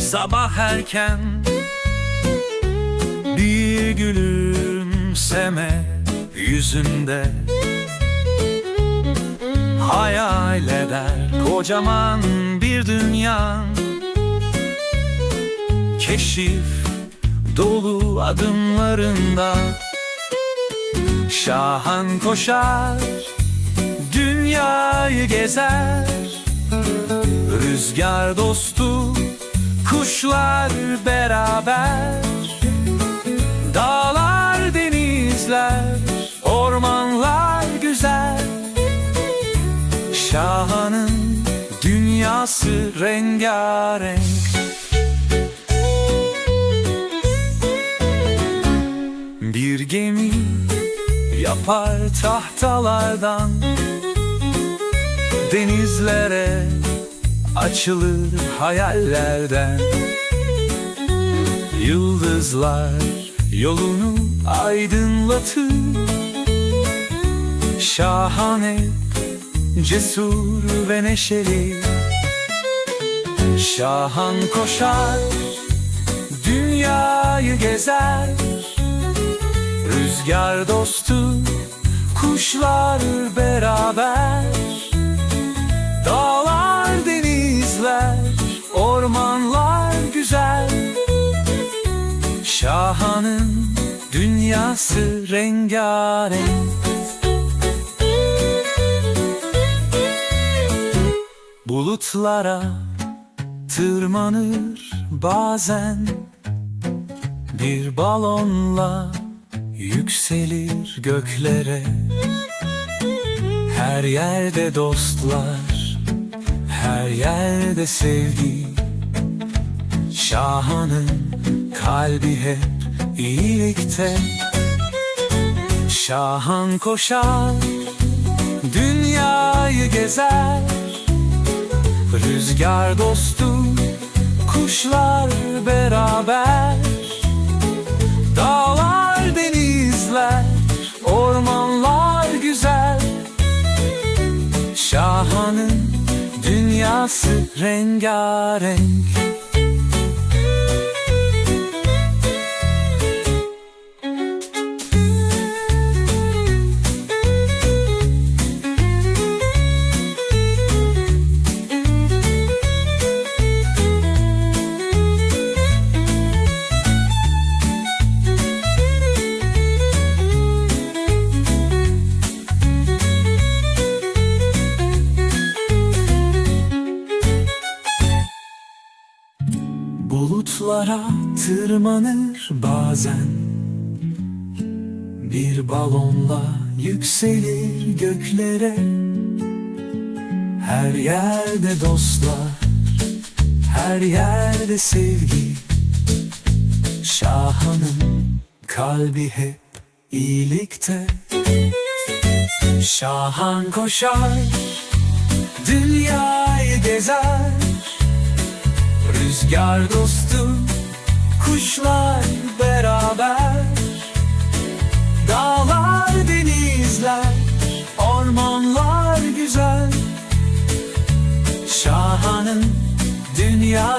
Sabah erken. Bir gülümseme yüzünde. Hayal eder kocaman bir dünya. Keşif dolu adımlarında. Şahan koşar Dünyayı gezer Rüzgar dostu Kuşlar beraber. Dağlar denizler Ormanlar güzel. Şahanın dünyası rengarenk. Bir gemi yapar tahtalardan. Denizlere açılır hayallerden. Yıldızlar yolunu aydınlatır. Şahane, cesur ve neşeli. Şahan koşar, dünyayı gezer. Rüzgar dostu, kuşlar beraber dünyası rengarenk. Bulutlara tırmanır bazen. Bir balonla yükselir göklere. Her yerde dostlar, her yerde sevgi. Şahanın kalbi hep iyilikte Şahan koşar, dünyayı gezer. Rüzgar dostu, kuşlar beraber. Dağlar, denizler, ormanlar güzel. Şahanın dünyası rengarenk Bulutlara tırmanır bazen. Bir balonla yükselir göklere. Her yerde dostlar Her yerde sevgi. Şahanın kalbi hep iyilikte. Şahan koşar Dünyayı gezer Rüzgar dostu, kuşlar beraber. Dağlar, denizler, ormanlar güzel. Şahanın dünyası